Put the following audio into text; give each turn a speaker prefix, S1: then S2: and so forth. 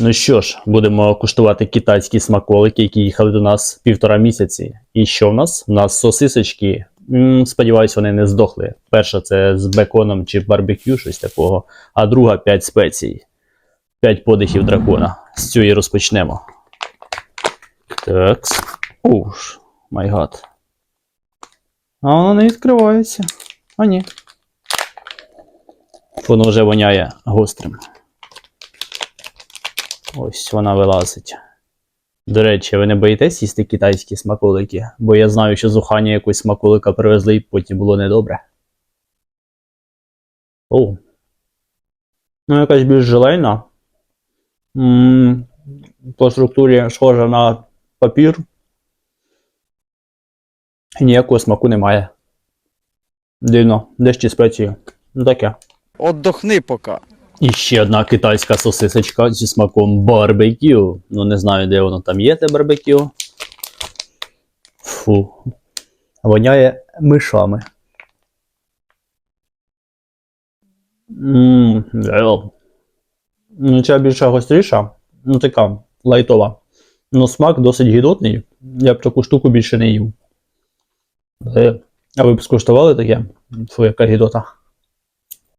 S1: Ну що ж, будемо куштувати китайські смаколики, які їхали до нас півтора місяці. І що в нас? У нас сосисочки. Сподіваюсь, вони не здохли. Перша це з беконом чи барбекю, щось такого, а друга 5 спецій. 5 подихів дракона. З цієї розпочнемо. Так. Уж, май гад. А воно не відкривається. А ні. Воно вже воняє гострим. Ось вона вилазить. До речі, ви не боїтесь їсти китайські смаколики? Бо я знаю, що з Ухані якусь смаколика привезли і потім було недобре. О. Ну, якась більш желейна. по структурі схожа на папір. І ніякого смаку немає. Дивно, де ж ті спеції? Ну таке.
S2: Отдохни поки.
S1: І ще одна китайська сосисочка зі смаком барбекю. Ну, не знаю, де воно там є, те барбекю. Фу. Воняє мишами. Ну, ця більша гостріша, ну така лайтова. Ну, смак досить гідотний. Я б таку штуку більше не їв. Е, А ви б скуштували таке? Фу, яка гідота.